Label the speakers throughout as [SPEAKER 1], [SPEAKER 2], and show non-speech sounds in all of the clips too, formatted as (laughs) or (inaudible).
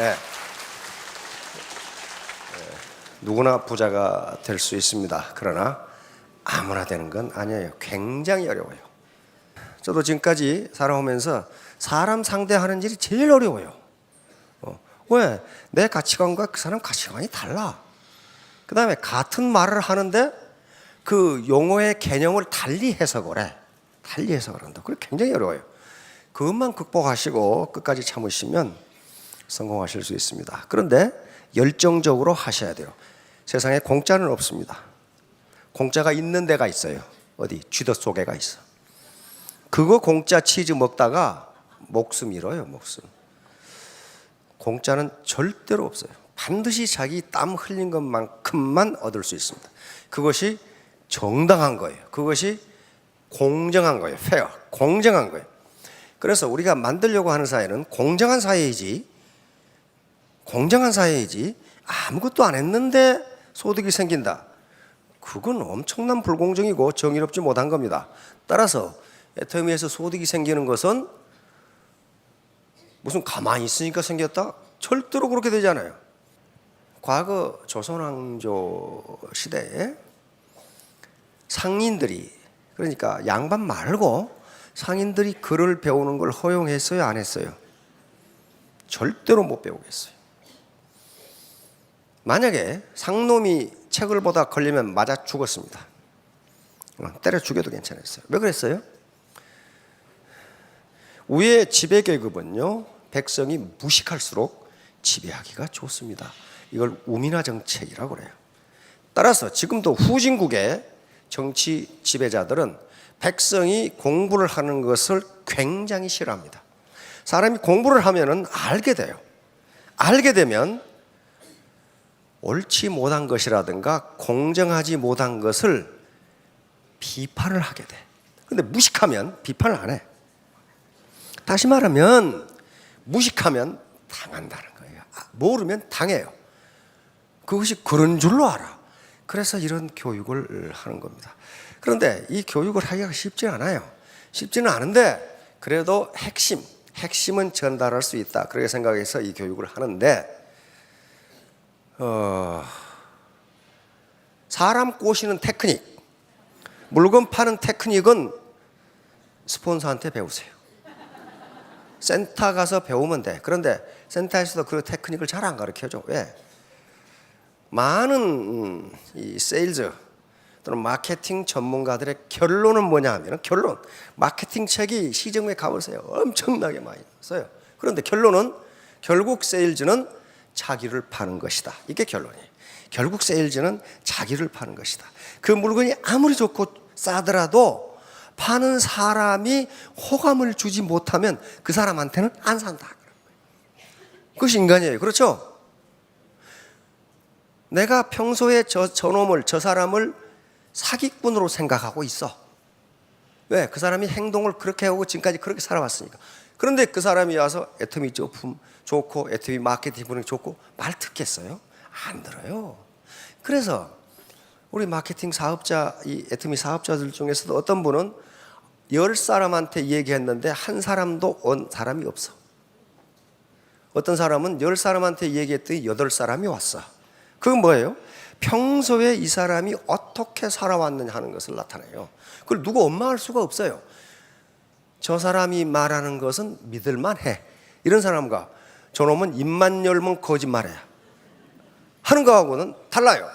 [SPEAKER 1] 네. 누구나 부자가 될 수 있습니다. 그러나 아무나 되는 건 아니에요. 굉장히 어려워요. 저도 지금까지 살아오면서 사람 상대하는 일이 제일 어려워요. 어, 왜? 내 가치관과 그 사람 가치관이 달라. 그 다음에 같은 말을 하는데 그 용어의 개념을 달리 해석을 해. 달리 해석을 한다. 그게 굉장히 어려워요. 그것만 극복하시고 끝까지 참으시면 성공하실 수 있습니다. 그런데 열정적으로 하셔야 돼요. 세상에 공짜는 없습니다. 공짜가 있는 데가 있어요. 어디? 쥐더 속에가 있어. 그거 공짜 치즈 먹다가 목숨 잃어요, 목숨. 공짜는 절대로 없어요. 반드시 자기 땀 흘린 것만큼만 얻을 수 있습니다. 그것이 정당한 거예요. 그것이 공정한 거예요. 페어. 공정한 거예요. 그래서 우리가 만들려고 하는 사회는 공정한 사회이지, 공정한 사회이지, 아무것도 안 했는데 소득이 생긴다. 그건 엄청난 불공정이고 정의롭지 못한 겁니다. 따라서 애터미에서 소득이 생기는 것은 무슨 가만히 있으니까 생겼다? 절대로 그렇게 되지 않아요. 과거 조선왕조 시대에 상인들이 그러니까 양반 말고 상인들이 글을 배우는 걸 허용했어요, 안 했어요? 절대로 못 배우겠어요. 만약에 상놈이 책을 보다 걸리면 맞아 죽었습니다. 어, 때려 죽여도 괜찮았어요. 왜 그랬어요? 위의 지배 계급은요 백성이 무식할수록 지배하기가 좋습니다. 이걸 우민화 정책이라고 그래요. 따라서 지금도 후진국의 정치 지배자들은 백성이 공부를 하는 것을 굉장히 싫어합니다. 사람이 공부를 하면은 알게 돼요. 알게 되면 옳지 못한 것이라든가 공정하지 못한 것을 비판을 하게 돼. 근데 무식하면 비판을 안 해. 다시 말하면 무식하면 당한다는 거예요. 아, 모르면 당해요. 그것이 그런 줄로 알아. 그래서 이런 교육을 하는 겁니다. 그런데 이 교육을 하기가 쉽지 않아요. 쉽지는 않은데 그래도 핵심, 핵심은 전달할 수 있다. 그렇게 생각해서 이 교육을 하는데 어, 사람 꼬시는 테크닉, 물건 파는 테크닉은 스폰서한테 배우세요. 센터 가서 배우면 돼. 그런데 센터에서도 그 테크닉을 잘 안 가르쳐 줘. 왜? 많은 음, 이 세일즈 또는 마케팅 전문가들의 결론은 뭐냐 하면 결론 마케팅 책이 시중에 가보세요 엄청나게 많이 써요 그런데 결론은 결국 세일즈는 자기를 파는 것이다. 이게 결론이에요. 결국 세일즈는 자기를 파는 것이다. 그 물건이 아무리 좋고 싸더라도 파는 사람이 호감을 주지 못하면 그 사람한테는 안 산다. 그것이 인간이에요. 그렇죠? 내가 평소에 저 저놈을 저 사람을 사기꾼으로 생각하고 있어. 왜? 그 사람이 행동을 그렇게 하고 지금까지 그렇게 살아왔으니까. 그런데 그 사람이 와서 애터미 제품 좋고 애터미 마케팅 분위기 좋고 말 듣겠어요? 안 들어요. 그래서 우리 마케팅 사업자 이 애터미 사업자들 중에서도 어떤 분은 열 사람한테 얘기했는데 한 사람도 온 사람이 없어. 어떤 사람은 열 사람한테 얘기했더니 여덟 사람이 왔어. 그건 뭐예요? 평소에 이 사람이 어떻게 살아왔느냐 하는 것을 나타내요. 그걸 누구 엄마할 수가 없어요. 저 사람이 말하는 것은 믿을만 해. 이런 사람과 저놈은 입만 열면 거짓말해. 하는 거하고는 달라요.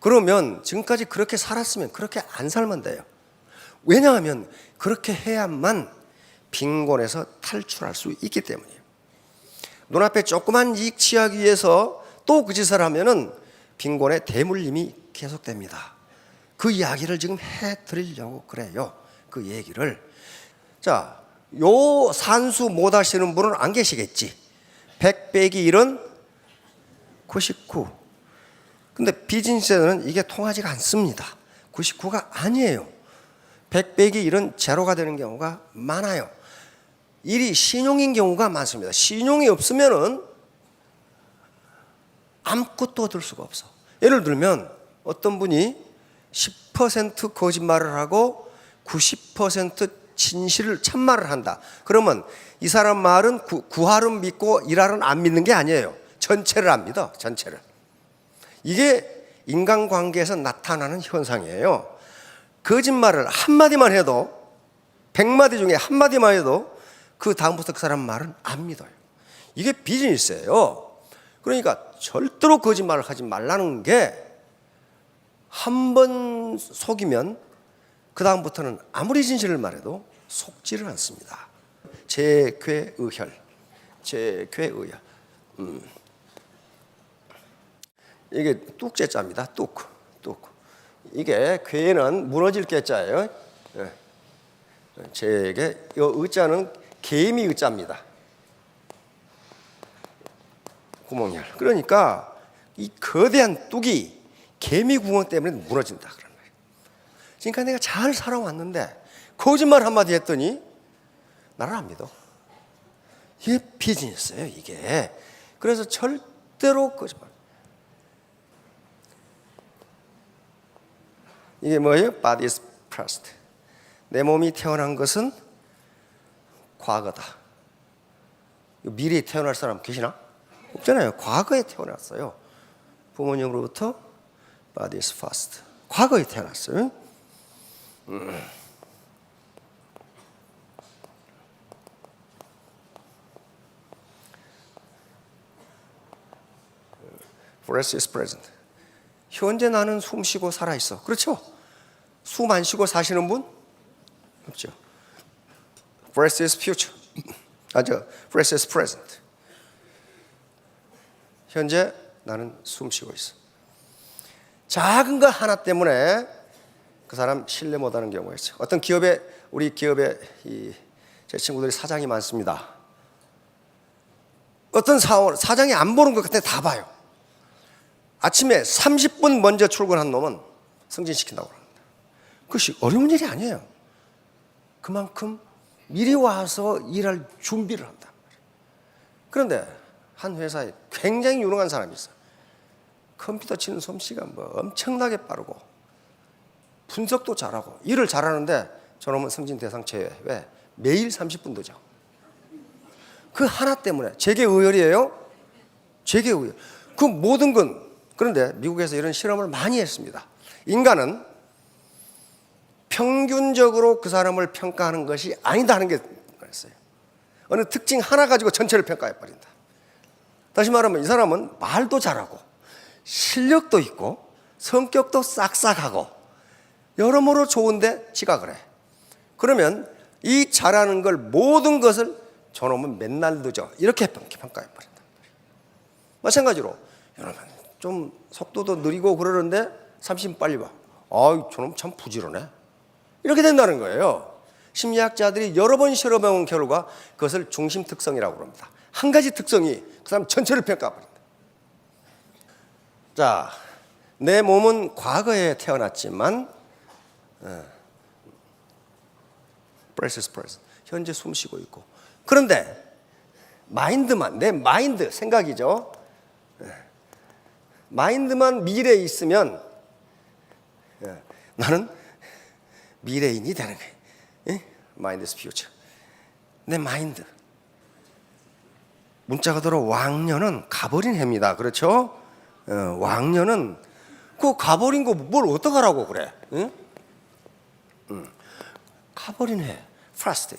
[SPEAKER 1] 그러면 지금까지 그렇게 살았으면 그렇게 안 살면 돼요. 왜냐하면 그렇게 해야만 빈곤에서 탈출할 수 있기 때문이에요. 눈앞에 조그만 이익 취하기 위해서 또 그 짓을 하면은 빈곤의 대물림이 계속됩니다. 그 이야기를 지금 해 드리려고 그래요. 그 얘기를. 자, 요 산수 못 하시는 분은 안 계시겠지. 100 빼기 1은 99. 근데 비즈니스에는 이게 통하지가 않습니다. 99가 아니에요. 100 빼기 1은 제로가 되는 경우가 많아요. 일이 신용인 경우가 많습니다. 신용이 없으면은 아무것도 얻을 수가 없어. 예를 들면 어떤 분이 10% 거짓말을 하고 90% 진실을 참말을 한다. 그러면 이 사람 말은 구, 구할은 믿고 일할은 안 믿는 게 아니에요. 전체를 안 믿어. 전체를. 이게 인간관계에서 나타나는 현상이에요. 거짓말을 한마디만 해도 백마디 중에 한마디만 해도 그 다음부터 그 사람 말은 안 믿어요. 이게 비즈니스예요. 그러니까 절대로 거짓말을 하지 말라는 게 한 번 속이면 그 다음부터는 아무리 진실을 말해도 속지를 않습니다. 제괴의혈, 제괴의혈. 음. 이게 뚝제자입니다. 뚝, 뚝. 이게 괴는 무너질 괴자예요. 예. 제게 이 의자는 개미 의자입니다. 구멍열. 그러니까 이 거대한 뚝이 개미 구멍 때문에 무너진다 그런 말이에요. 그러니까 내가 잘 살아왔는데 거짓말 한마디 했더니 나를 안 믿어. 이게 비즈니스예요, 이게. 그래서 절대로 거짓말. 이게 뭐예요? Body is past. 내 몸이 태어난 것은 과거다. 미래에 태어날 사람 계시나? 없잖아요. 과거에 태어났어요. 부모님으로부터 body is past. 과거에 태어났어요. 음. Breath is present. 현재 나는 숨 쉬고 살아 있어. 그렇죠? 숨 안 쉬고 사시는 분 없죠. Breath is future. 아저 breath is present. 현재 나는 숨 쉬고 있어. 작은 거 하나 때문에 그 사람 신뢰 못하는 경우가 있어요. 어떤 기업에 우리 기업에 이 제 친구들이 사장이 많습니다. 어떤 사원 사장이 안 보는 것 같아 다 봐요. 아침에 30분 먼저 출근한 놈은 승진시킨다고 합니다. 그것이 어려운 일이 아니에요. 그만큼 미리 와서 일할 준비를 한다. 그런데 한 회사에 굉장히 유능한 사람이 있어요. 컴퓨터 치는 솜씨가 뭐 엄청나게 빠르고 분석도 잘하고 일을 잘하는데 저놈은 승진 대상 제외. 왜? 매일 30분 늦어. 그 하나 때문에 제게 의열이에요. 제게 의열. 그 모든 건 그런데 미국에서 이런 실험을 많이 했습니다. 인간은 평균적으로 그 사람을 평가하는 것이 아니다 하는 게 그랬어요. 어느 특징 하나 가지고 전체를 평가해 버린다. 다시 말하면 이 사람은 말도 잘하고 실력도 있고 성격도 싹싹하고 여러모로 좋은데 지가 그래. 그러면 이 잘하는 걸 모든 것을 저놈은 맨날 늦어. 이렇게 평가해 버린다. 마찬가지로 여러분 좀 속도도 느리고 그러는데 30분 빨리 와. 아이 저놈 참 부지런해. 이렇게 된다는 거예요. 심리학자들이 여러 번 실험해온 결과 그것을 중심 특성이라고 합니다. 한 가지 특성이 그 사람 전체를 평가합니다. 자, 내 몸은 과거에 태어났지만 프레스 프레스 현재 숨 쉬고 있고 그런데 마인드만 내 마인드 생각이죠. 예. 마인드만 미래에 있으면 예, 나는 미래인이 되는 거예요. 마인드 is future. 내 마인드. 문자가 들어 왕년은 가버린 해입니다. 그렇죠? 어, 왕년은 그 가버린 거 뭘 어떡하라고 그래? 응? 응. 가버린 해. 프라스트.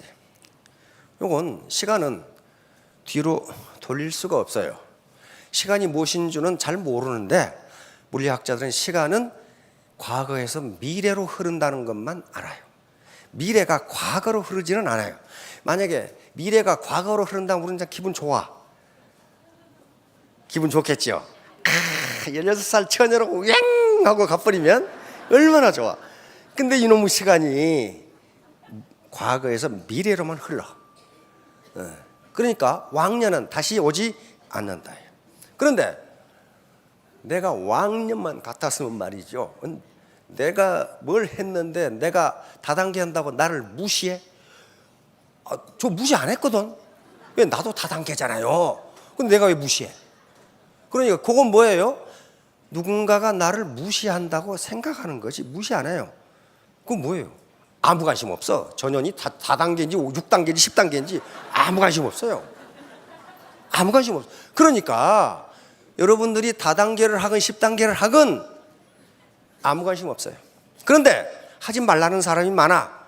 [SPEAKER 1] 요건 시간은 뒤로 돌릴 수가 없어요. 시간이 무엇인 줄은 잘 모르는데 물리학자들은 시간은 과거에서 미래로 흐른다는 것만 알아요. 미래가 과거로 흐르지는 않아요. 만약에 미래가 과거로 흐른다면 우리는 기분 좋아. 기분 좋겠죠. 아, 16살 처녀로 옅 하고 가버리면 얼마나 좋아. 근데 이놈의 시간이 과거에서 미래로만 흘러. 어, 그러니까 왕년은 다시 오지 않는다. 그런데 내가 왕년만 같았으면 말이죠. 내가 뭘 했는데 내가 다단계 한다고 나를 무시해? 아, 저 무시 안 했거든. 왜 나도 다단계잖아요. 근데 내가 왜 무시해? 그러니까 그건 뭐예요? 누군가가 나를 무시한다고 생각하는 거지 무시 안 해요. 그건 뭐예요? 아무 관심 없어. 전현이 다, 4단계인지 6단계인지 10단계인지 아무 관심 없어요. 아무 관심 없어. 그러니까 여러분들이 다단계를 하건 10단계를 하건 아무 관심 없어요. 그런데 하지 말라는 사람이 많아.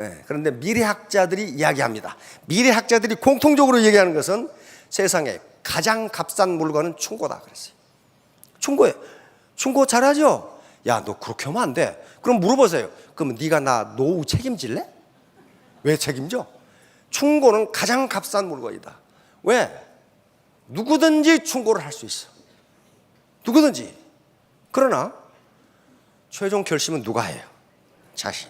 [SPEAKER 1] 예, 그런데 미래학자들이 이야기합니다. 미래학자들이 공통적으로 얘기하는 것은 세상에 가장 값싼 물건은 충고다 그랬어요. 충고에 충고 잘하죠? 야, 너 그렇게 하면 안 돼. 그럼 물어보세요. 그럼 네가 나 노후 책임질래? 왜 책임져? 충고는 가장 값싼 물건이다. 왜? 누구든지 충고를 할 수 있어. 누구든지. 그러나 최종 결심은 누가 해요? 자신.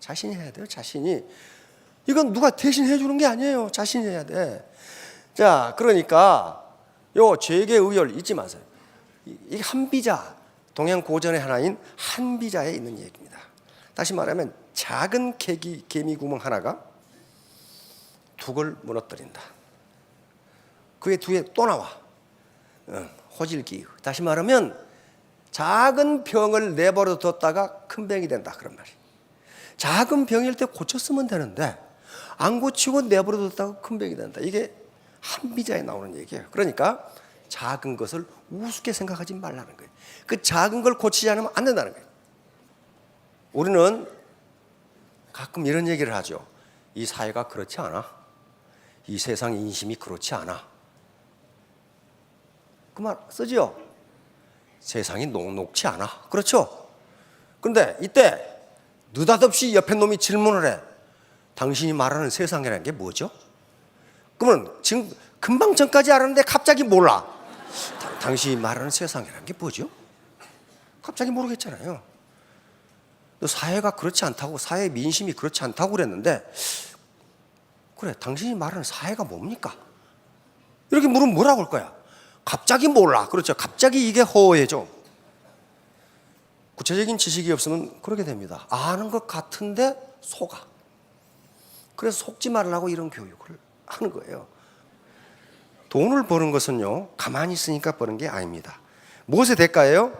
[SPEAKER 1] 자신이 해야 돼요. 자신이. 이건 누가 대신 해주는 게 아니에요. 자신이 해야 돼. 자, 그러니까 요 죄계 의열 잊지 마세요. 이- 이 한비자 동양 고전의 하나인 한비자에 있는 얘기입니다. 다시 말하면 작은 개기, 개미 구멍 하나가 둑을 무너뜨린다. 그의 뒤에 또 나와. 어, 호질기. 다시 말하면 작은 병을 내버려 뒀다가 큰 병이 된다 그런 말이. 작은 병일 때 고쳤으면 되는데 안 고치고 내버려 뒀다가 큰 병이 된다. 이게 한비자에 나오는 얘기예요. 그러니까 작은 것을 우습게 생각하지 말라는 거예요. 그 작은 걸 고치지 않으면 안 된다는 거예요. 우리는 가끔 이런 얘기를 하죠. 이 사회가 그렇지 않아. 이 세상 인심이 그렇지 않아. 그 말 쓰지요. 세상이 녹록치 않아. 그렇죠? 그런데 이때 느닷없이 옆에 놈이 질문을 해. 당신이 말하는 세상이라는 게 뭐죠? 그러면 지금 금방 전까지 알았는데 갑자기 몰라. 다- 당신이 말하는 세상이라는 게 뭐죠? 갑자기 모르겠잖아요. 너 사회가 그렇지 않다고 사회 민심이 그렇지 않다고 그랬는데 그래 당신이 말하는 사회가 뭡니까? 이렇게 물으면 뭐라고 할 거야? 갑자기 몰라. 그렇죠. 갑자기 이게 허해져. 구체적인 지식이 없으면 그렇게 됩니다. 아는 것 같은데 속아. 그래서 속지 말라고 이런 교육을 하는 거예요. 돈을 버는 것은요, 가만히 있으니까 버는 게 아닙니다. 무엇의 대가예요?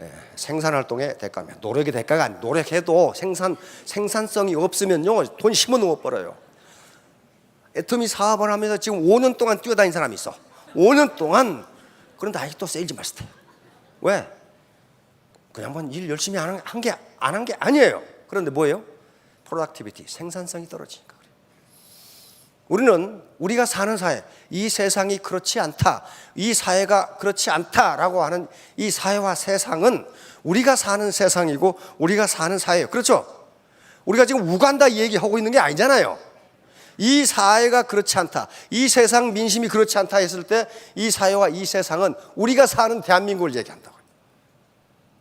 [SPEAKER 1] 예, 생산 활동의 대가입니다. 노력의 대가가 아니 노력해도 생산, 생산성이 없으면요, 돈 10원 못 벌어요. 애터미 사업을 하면서 지금 5년 동안 뛰어다닌 사람이 있어. 5년 동안 그런데 아직도 세일즈 마스터예요. 왜? 그냥 뭐일 열심히 안 한 게 안 한 게 아니에요. 그런데 뭐예요? 프로덕티비티 생산성이 떨어지니까. 우리는 우리가 사는 사회, 이 세상이 그렇지 않다, 이 사회가 그렇지 않다라고 하는 이 사회와 세상은 우리가 사는 세상이고 우리가 사는 사회예요. 그렇죠? 우리가 지금 우간다 얘기하고 있는 게 아니잖아요. 이 사회가 그렇지 않다. 이 세상 민심이 그렇지 않다 했을 때 이 사회와 이 세상은 우리가 사는 대한민국을 얘기한다고.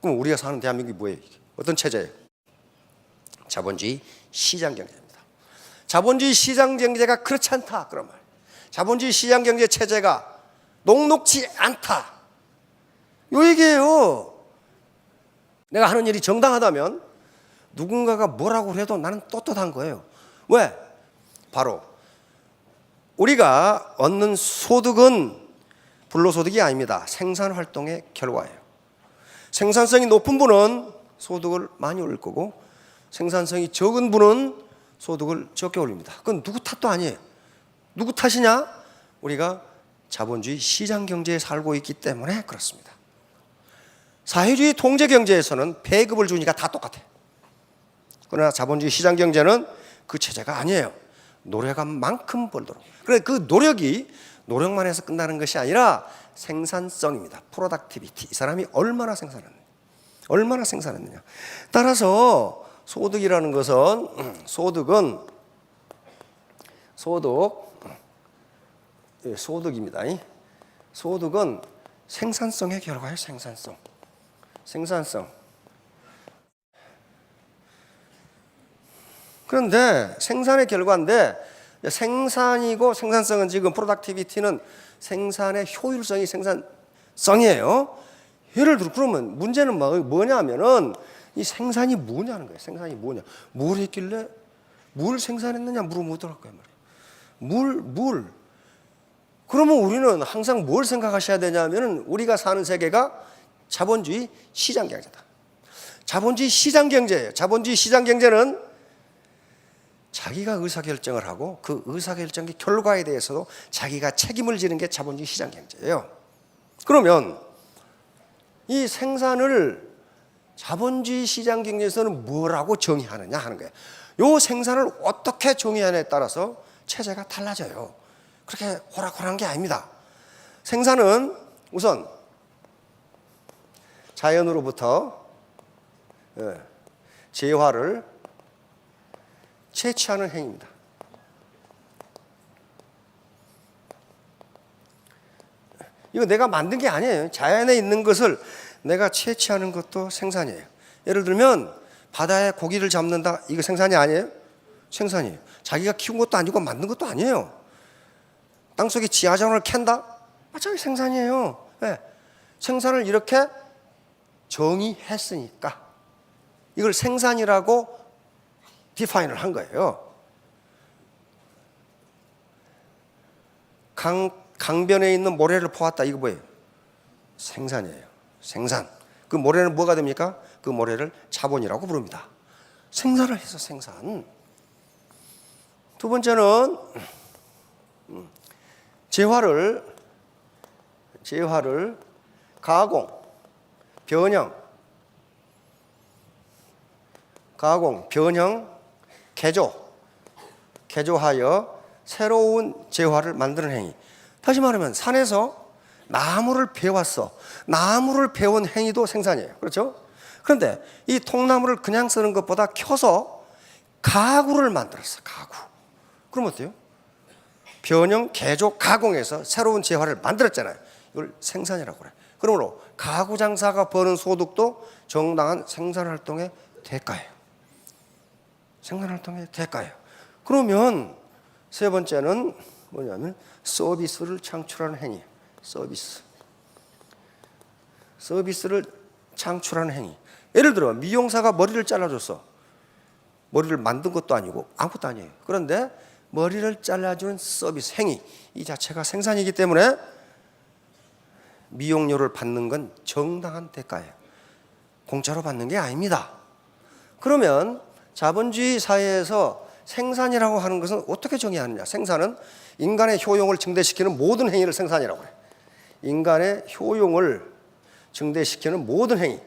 [SPEAKER 1] 그럼 우리가 사는 대한민국이 뭐예요? 어떤 체제예요? 자본주의 시장 경제입니다. 자본주의 시장 경제가 그렇지 않다. 그런 말. 자본주의 시장 경제 체제가 녹록지 않다. 요 얘기예요. 내가 하는 일이 정당하다면 누군가가 뭐라고 해도 나는 떳떳한 거예요. 왜? 바로 우리가 얻는 소득은 불로소득이 아닙니다. 생산 활동의 결과예요. 생산성이 높은 분은 소득을 많이 올릴 거고 생산성이 적은 분은 소득을 적게 올립니다. 그건 누구 탓도 아니에요. 누구 탓이냐? 우리가 자본주의 시장 경제에 살고 있기 때문에 그렇습니다. 사회주의 통제 경제에서는 배급을 주니까 다 똑같아. 그러나 자본주의 시장 경제는 그 체제가 아니에요. 노력한 만큼 벌도록. 그래 그 노력이 노력만 해서 끝나는 것이 아니라 생산성입니다. 프로덕티비티. 이 사람이 얼마나 생산했느냐. 얼마나 생산했느냐. 따라서 소득이라는 것은 음, (clears throat) 소득은 소득 예, 소득입니다. 이. 소득은 생산성의 결과예요. 생산성. 생산성. 그런데 생산의 결과인데 생산이고 생산성은 지금 프로덕티비티는 생산의 효율성이 생산성이에요. 예를 들어 그러면 문제는 뭐- 뭐냐면은 이 생산이 뭐냐는 거예요. 생산이 뭐냐? 뭘 했길래 뭘 생산했느냐 거야 말이야. 물, 물. 그러면 우리는 항상 뭘 생각하셔야 되냐면은 우리가 사는 세계가 자본주의 시장 경제다. 자본주의 시장 경제예요. 자본주의 시장 경제는 자기가 의사결정을 하고 그 의사결정의 결과에 대해서도 자기가 책임을 지는 게 자본주의 시장 경제예요. 그러면 이 생산을 자본주의 시장 경제에서는 뭐라고 정의하느냐 하는 거예요. 요 생산을 어떻게 정의하냐에 따라서 체제가 달라져요. 그렇게 호락호락한 게 아닙니다. 생산은 우선 자연으로부터 예, 재화를 채취하는 행위입니다. 이거 내가 만든 게 아니에요. 자연에 있는 것을 내가 채취하는 것도 생산이에요. 예를 들면 바다에 고기를 잡는다. 이거 생산이 아니에요? 생산이에요. 자기가 키운 것도 아니고 만든 것도 아니에요. 땅속에 지하자원을 캔다? 마찬가지 생산이에요. 예. 생산을 이렇게 정의했으니까 이걸 생산이라고 디파인을 한 거예요. 강, 강변에 있는 모래를 퍼왔다. 이거 뭐예요? 생산이에요. 생산. 그 모래는 뭐가 됩니까? 그 모래를 자본이라고 부릅니다. 생산을 해서 생산. 두 번째는 음, 재화를 재화를 가공, 변형, 가공, 변형, 개조, 개조하여 새로운 재화를 만드는 행위. 다시 말하면 산에서 나무를 베왔어. 나무를 베온 행위도 생산이에요. 그렇죠? 그런데 이 통나무를 그냥 쓰는 것보다 켜서 가구를 만들었어. 가구. 그럼 어때요? 변형, 개조, 가공해서 새로운 재화를 만들었잖아요. 이걸 생산이라고 그래. 그러므로 가구 장사가 버는 소득도 정당한 생산 활동의 대가예요. 생산 활동의 대가예요. 그러면 세 번째는 뭐냐면 서비스를 창출하는 행위. 서비스. 서비스를 창출하는 행위. 예를 들어 미용사가 머리를 잘라줬어. 머리를 만든 것도 아니고 아무것도 아니에요. 그런데 머리를 잘라주는 서비스 행위 이 자체가 생산이기 때문에 미용료를 받는 건 정당한 대가예요. 공짜로 받는 게 아닙니다. 그러면 자본주의 사회에서 생산이라고 하는 것은 어떻게 정의하느냐? 생산은 인간의 효용을 증대시키는 모든 행위를 생산이라고 해요. 인간의 효용을 증대시키는 모든 행위.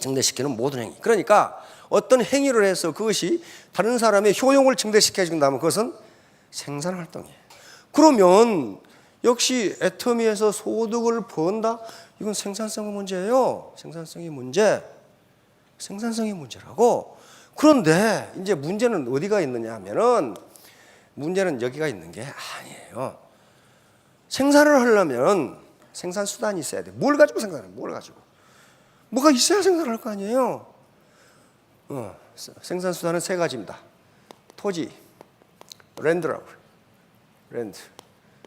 [SPEAKER 1] 증대시키는 모든 행위. 그러니까 어떤 행위를 해서 그것이 다른 사람의 효용을 증대시켜 준다면 그것은 생산 활동이에요. 그러면 역시 애터미에서 소득을 번다? 이건 생산성의 문제예요. 생산성의 문제. 생산성의 문제라고. 그런데 이제 문제는 어디가 있느냐 하면은 문제는 여기가 있는 게 아니에요. 생산을 하려면 생산 수단이 있어야 돼. 뭘 가지고 생산해? 뭘 가지고? 뭐가 있어야 생산할 거 아니에요. 어, 생산 수단은 세 가지입니다. 토지, 랜드라고. 랜드.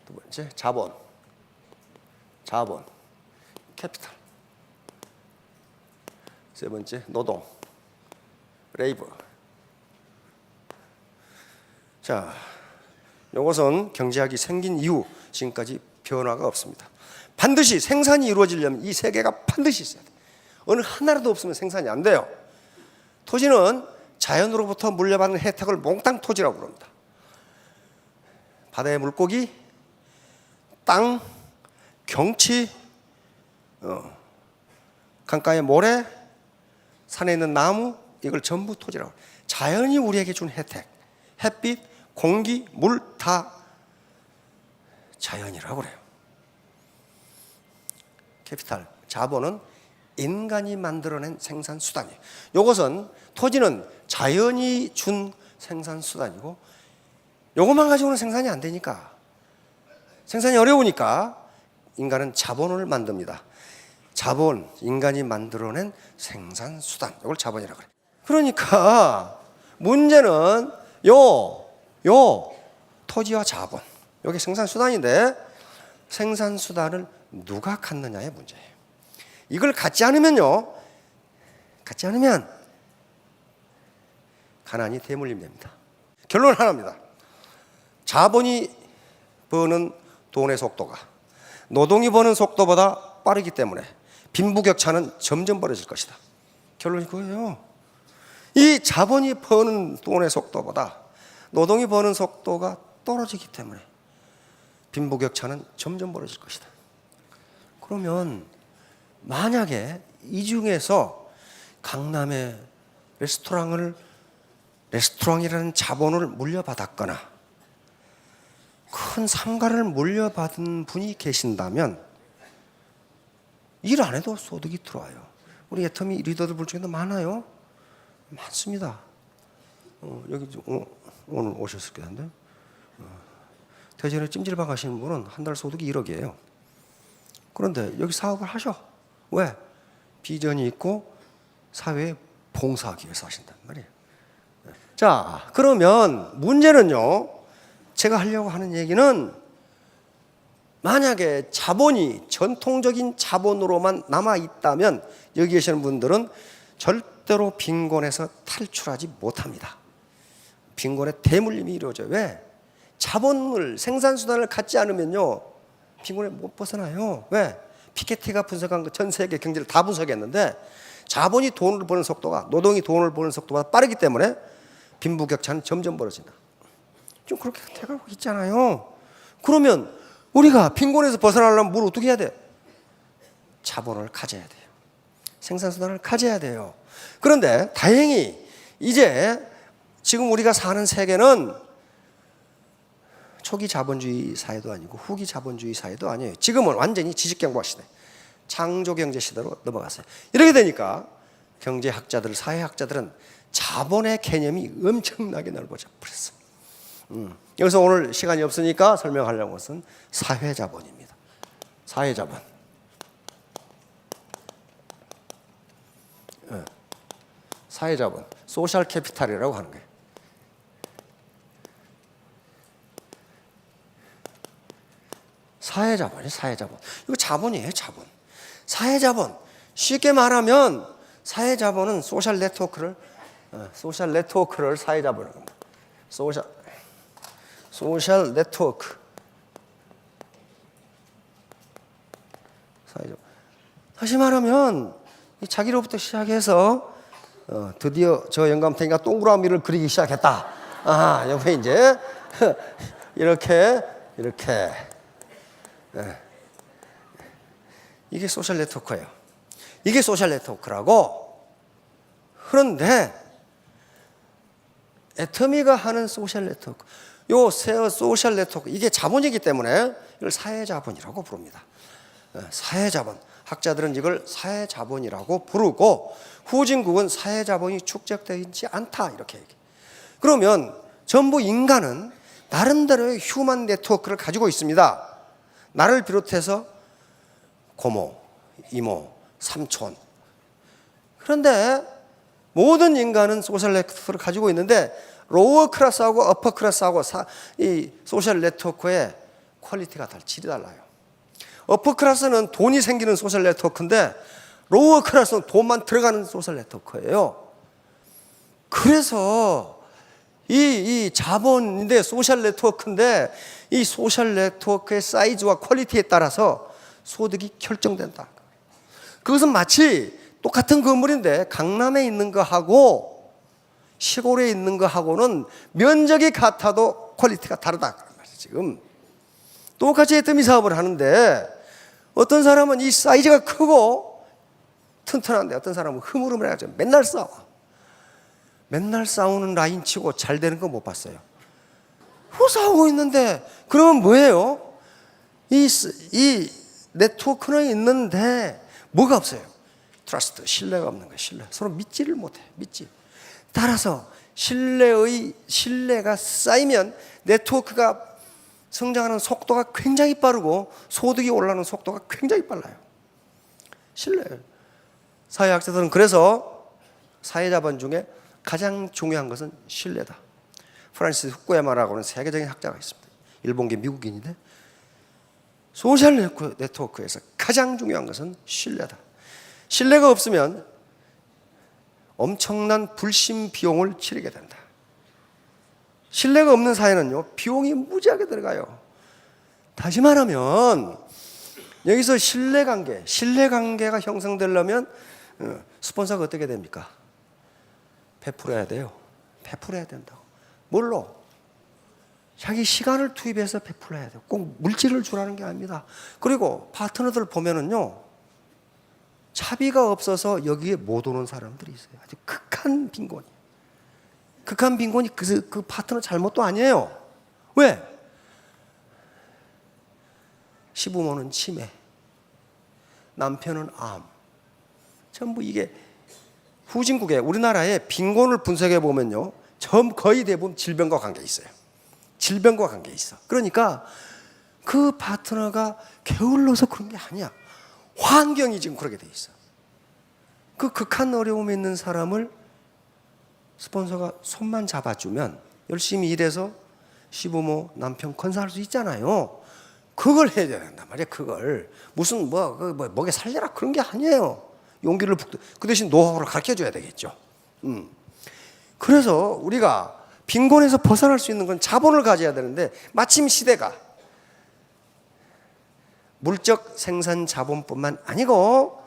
[SPEAKER 1] 두 번째 자본. 자본. 캐피탈. 세 번째 노동. 레이버. 자, 이것은 경제학이 생긴 이후 지금까지 변화가 없습니다. 반드시 생산이 이루어지려면 이 세 개가 반드시 있어야 돼. 어느 하나라도 없으면 생산이 안 돼요. 토지는 자연으로부터 물려받는 혜택을 몽땅 토지라고 부릅니다. 바다의 물고기, 땅, 경치, 어, 강가의 모래, 산에 있는 나무 이걸 전부 토지라고. 자연이 우리에게 준 혜택, 햇빛, 공기, 물 다 자연이라고 그래요. 캐피탈 자본은 인간이 만들어낸 생산 수단이에요. 이것은 토지는 자연이 준 생산 수단이고 이것만 가지고는 생산이 안 되니까 생산이 어려우니까 인간은 자본을 만듭니다. 자본, 인간이 만들어낸 생산 수단. 이걸 자본이라고 그래. 그러니까 문제는 요, 요 토지와 자본. 여기 생산 수단인데 생산 수단을 누가 갖느냐의 문제예요. 이걸 갖지 않으면요. 갖지 않으면 가난이 대물림 됩니다. 결론 하나입니다. 자본이 버는 돈의 속도가 노동이 버는 속도보다 빠르기 때문에 빈부격차는 점점 벌어질 것이다. 결론이 그거예요. 이 자본이 버는 돈의 속도보다 노동이 버는 속도가 떨어지기 때문에 빈부격차는 점점 벌어질 것이다. 그러면 만약에 이 중에서 강남의 레스토랑을 레스토랑이라는 자본을 물려받았거나 큰 상가를 물려받은 분이 계신다면 일 안 해도 소득이 들어와요. 우리 애터미 리더들 볼 중에도 많아요. 많습니다. 어, 여기 좀, 어, 오늘 오셨을 텐데 어, 대전에 찜질방 가시는 분은 한 달 소득이 1억이에요. 그런데 여기 사업을 하셔. 왜? 비전이 있고 사회에 봉사하기 위해서 하신단 말이에요. 자, 그러면 문제는요. 제가 하려고 하는 얘기는 만약에 자본이 전통적인 자본으로만 남아 있다면 여기 계시는 분들은 절대로 빈곤에서 탈출하지 못합니다. 빈곤의 대물림이 이루어져요. 왜? 자본을 생산 수단을 갖지 않으면요 빈곤에 못 벗어나요. 왜? 피케티가 분석한 거전 세계 경제를 다 분석했는데 자본이 돈을 버는 속도가 노동이 돈을 버는 속도보다 빠르기 때문에 빈부격차는 점점 벌어진다. 좀 그렇게 돼가고 있잖아요. 그러면 우리가 빈곤에서 벗어나려면 뭘 어떻게 해야 돼? 자본을 가져야 돼요. 생산수단을 가져야 돼요. 그런데 다행히 이제 지금 우리가 사는 세계는 초기 자본주의 사회도 아니고 후기 자본주의 사회도 아니에요. 지금은 완전히 지식경과 시대, 창조경제 시대로 넘어갔어요. 이렇게 되니까 경제학자들, 사회학자들은 자본의 개념이 엄청나게 넓어져 버렸어. 음. 여기서 오늘 시간이 없으니까 설명하려는 것은 사회자본입니다. 사회자본. 예. 사회자본, 소셜 캐피탈이라고 하는 거예요. 사회자본이 사회자본. 이거 자본이에요, 자본. 사회자본. 쉽게 말하면 사회자본은 소셜 네트워크를 어, 소셜 네트워크를 사회자본이라고. 소셜 소셜 네트워크. 사회자본. 다시 말하면 이 자기로부터 시작해서 어, 드디어 저 영감탱이가 동그라미를 그리기 시작했다. 아, 옆에 이제 (laughs) 이렇게 이렇게 네. 이게 소셜 네트워크예요. 이게 소셜 네트워크라고. 그런데 애터미가 하는 소셜 네트워크, 요 세어 소셜 네트워크 이게 자본이기 때문에 이걸 사회 자본이라고 부릅니다. 예, 사회 자본. 학자들은 이걸 사회 자본이라고 부르고 후진국은 사회 자본이 축적되지 않다 이렇게 얘기. 그러면 전부 인간은 나름대로의 휴먼 네트워크를 가지고 있습니다. 나를 비롯해서 고모, 이모, 삼촌. 그런데 모든 인간은 소셜 네트워크를 가지고 있는데 로어 클래스하고 어퍼 클래스하고 사, 이 소셜 네트워크의 퀄리티가 달 질이 달라요. 어퍼 클래스는 돈이 생기는 소셜 네트워크인데 로어 클래스는 돈만 들어가는 소셜 네트워크예요. 그래서 이, 이 자본인데 소셜 네트워크인데 이 소셜 네트워크의 사이즈와 퀄리티에 따라서 소득이 결정된다. 그것은 마치 똑같은 건물인데 강남에 있는 거하고 시골에 있는 거하고는 면적이 같아도 퀄리티가 다르다. 지금 똑같이 애터미 사업을 하는데 어떤 사람은 이 사이즈가 크고 튼튼한데 어떤 사람은 흐물흐물해가지고 맨날 싸워. 맨날 싸우는 라인 치고 잘 되는 거 못 봤어요. 후 싸우고 있는데 그러면 뭐예요? 이, 이 네트워크는 있는데 뭐가 없어요? 트러스트, 신뢰가 없는 거예요. 신뢰. 서로 믿지를 못해. 믿지. 따라서 신뢰의 신뢰가 쌓이면 네트워크가 성장하는 속도가 굉장히 빠르고 소득이 올라가는 속도가 굉장히 빨라요. 신뢰. 사회학자들은 그래서 사회자본 중에 가장 중요한 것은 신뢰다. 프란시스 후쿠야마라고 하는 세계적인 학자가 있습니다. 일본계 미국인인데 소셜 네트워크에서 가장 중요한 것은 신뢰다. 신뢰가 없으면 엄청난 불신 비용을 치르게 된다. 신뢰가 없는 사회는요, 비용이 무지하게 들어가요. 다시 말하면, 여기서 신뢰 관계, 신뢰 관계가 형성되려면 어, 스폰서가 어떻게 됩니까? 베풀어야 돼요. 베풀어야 된다고. 뭘로? 자기 시간을 투입해서 베풀어야 돼요. 꼭 물질을 주라는 게 아닙니다. 그리고 파트너들 보면은요. 차비가 없어서 여기에 못 오는 사람들이 있어요. 아주 극한 빈곤이. 극한 빈곤이 그, 그 파트너 잘못도 아니에요. 왜? 시부모는 치매, 남편은 암. 전부 이게 후진국에 우리나라의 빈곤을 분석해 보면요. 전 거의 대부분 질병과 관계 있어요. 질병과 관계 있어. 그러니까 그 파트너가 게을러서 그런 게 아니야. 환경이 지금 그렇게 돼 있어. 그 극한 어려움에 있는 사람을 스폰서가 손만 잡아주면 열심히 일해서 시부모 남편 건사할 수 있잖아요. 그걸 해야 된단 말이야. 그걸 무슨 뭐, 그뭐 먹에 살려라 그런 게 아니에요. 용기를 북. 그 대신 노하우를 가르쳐 줘야 되겠죠. 음. 그래서 우리가 빈곤에서 벗어날 수 있는 건 자본을 가져야 되는데 마침 시대가 물적 생산 자본뿐만 아니고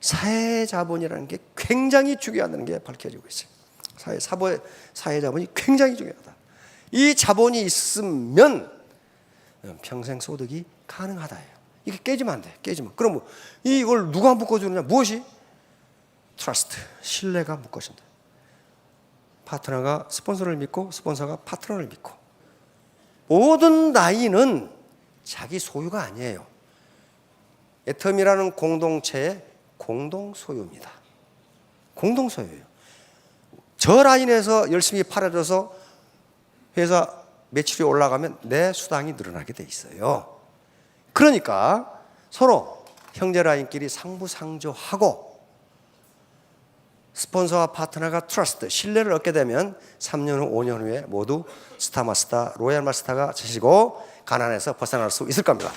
[SPEAKER 1] 사회 자본이라는 게 굉장히 중요하다는 게 밝혀지고 있어요. 사회 사회 사회 자본이 굉장히 중요하다. 이 자본이 있으면 평생 소득이 가능하다예요. 이게 깨지면 안 돼. 깨지면. 그럼 이걸 누가 묶어주느냐? 무엇이? 트러스트, 신뢰가 묶어진다. 파트너가 스폰서를 믿고 스폰서가 파트너를 믿고 모든 나이는 자기 소유가 아니에요. 애텀이라는 공동체의 공동 소유입니다. 공동 소유예요. 저 라인에서 열심히 팔아줘서 회사 매출이 올라가면 내 수당이 늘어나게 돼 있어요. 그러니까 서로 형제 라인끼리 상부상조하고 스폰서와 파트너가 트러스트, 신뢰를 얻게 되면 3년 후, 5년 후에 모두 스타마스터, 로얄 마스터가 되시고 가난에서 벗어날 수 있을 겁니다.